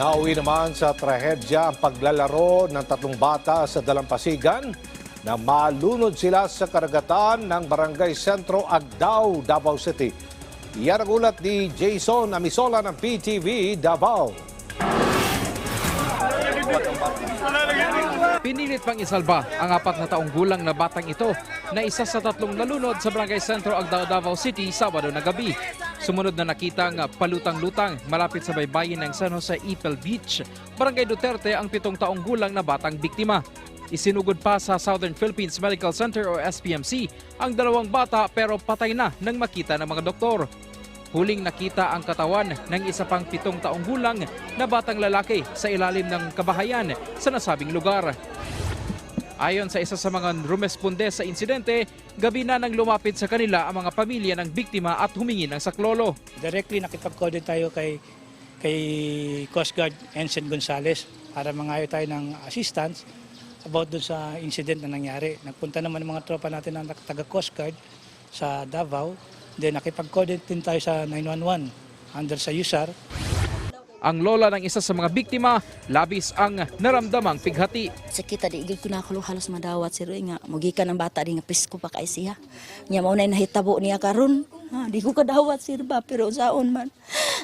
Nauwi naman sa trahedya ang paglalaro ng tatlong bata sa Dalampasigan na malunod sila sa karagatan ng Barangay Sentro Agdao, Davao City. Yan ang ulat ni Jason Amisola ng PTV Davao. Pinilit pang isalba ang apat na taong gulang na batang ito na isa sa tatlong nalunod sa Barangay Sentro Agdao, Davao City Sabado na gabi. Sumunod na nakita ang palutang-lutang malapit sa baybayin ng San Jose Ipel Beach, Barangay Duterte ang pitong taong gulang na batang biktima. Isinugod pa sa Southern Philippines Medical Center o SPMC ang dalawang bata pero patay na nang makita ng mga doktor. Huling nakita ang katawan ng isa pang pitong taong gulang na batang lalaki sa ilalim ng kabahayan sa nasabing lugar. Ayon sa isa sa mga rumesponde sa insidente, gabi na nang lumapit sa kanila ang mga pamilya ng biktima at humingi ng saklolo. Directly nakipag-code tayo kay kay Coast Guard Ensign Gonzales para mangayo tayo ng assistance about dun sa incident na nangyari. Nagpunta naman ng mga tropa natin ng taga Coast Guard sa Davao. Then nakipag-code din tayo sa 911 under sa USAR. Ang lola ng isa sa mga biktima, labis ang naramdamang pighati. sa kita di ko na ako halos madawat sir. Eh, nga mugikan ng bata di nga pisko pa kay siya. Nya mao na nahitabo niya karon. Ha di ko kadawat sir ba? Pero saon man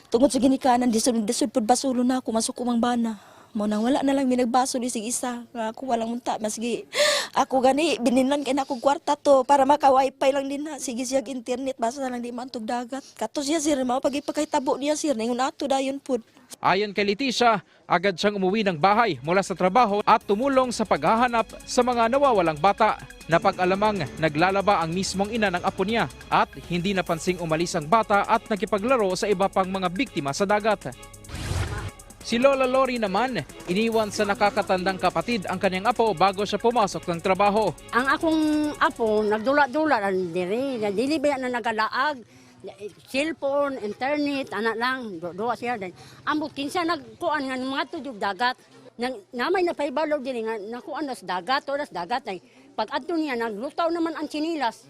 tungod sa ginikanan di sunod desud pud basulo na ako masuk kumang bana. Mo nang wala na lang minagbaso ni sig isa. Ako walang munta masigi ako gani bininlan kay na akong kwarta to para maka wifi lang din na sige siya internet basta lang di mantog dagat kato siya sir mao pag ipakahitabo niya sir ningon ato dayon pud Ayon kay Leticia, agad siyang umuwi ng bahay mula sa trabaho at tumulong sa paghahanap sa mga nawawalang bata. Napag-alamang naglalaba ang mismong ina ng apo niya at hindi napansing umalis ang bata at nakipaglaro sa iba pang mga biktima sa dagat. Si Lola Lori naman, iniwan sa nakakatandang kapatid ang kanyang apo bago siya pumasok ng trabaho. Ang akong apo, nagdula-dula lang diri. Dili na nagalaag. Cellphone, internet, anak lang. Duwa siya. din. Ambot kinsa nagkuan nga ng mga tuyog dagat. Nang, namay na paibalaw dili nga nakuan na sa dagat, oras dagat ay pag adto niya naglutaw naman ang sinilas.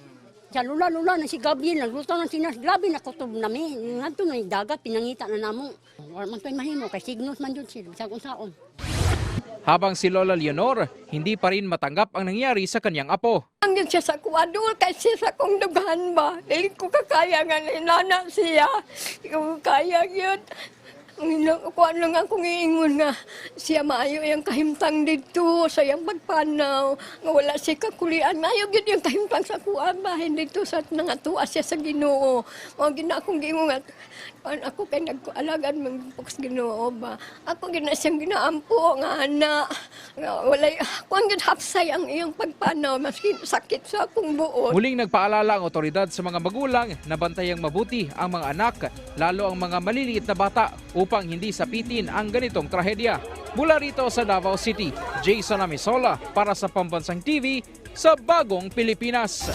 Sa lula-lula na si Gabriel, naglutaw ng sinilas. Grabe na kutob nami. Ngadto na yung dagat, pinangita na namo. Wala man to'y mahimo, kay signos man jud sila. Sa saon. Habang si Lola Leonor, hindi pa rin matanggap ang nangyari sa kanyang apo. Ang yun siya sa kuwadul kasi sa kong dughan ba. Dili ko kakaya nga inana siya. Di ko kaya yun. Kuan lang akong iingon nga siya maayo yung kahimtang dito sa iyang. Nga wala siya kakulian. Maayo yun yung kahimtang sa kuan ba. Hindi to sa nangatuwa siya sa ginoo. Mga gina akong giingon nga. kuwan ako kay nagkualagan mga ginoo ba. Ako gina siyang ginaampo nga anak. Nga wala kuan gid hapsay ang iyang pagpanaw. Maski sakit sa akong buot. Muling nagpaalala ang otoridad sa mga magulang na bantayang mabuti ang mga anak, lalo ang mga maliliit na bata upang hindi sapitin ang ganitong trahedya. Mula rito sa Davao City, Jason Amisola para sa Pambansang TV sa Bagong Pilipinas.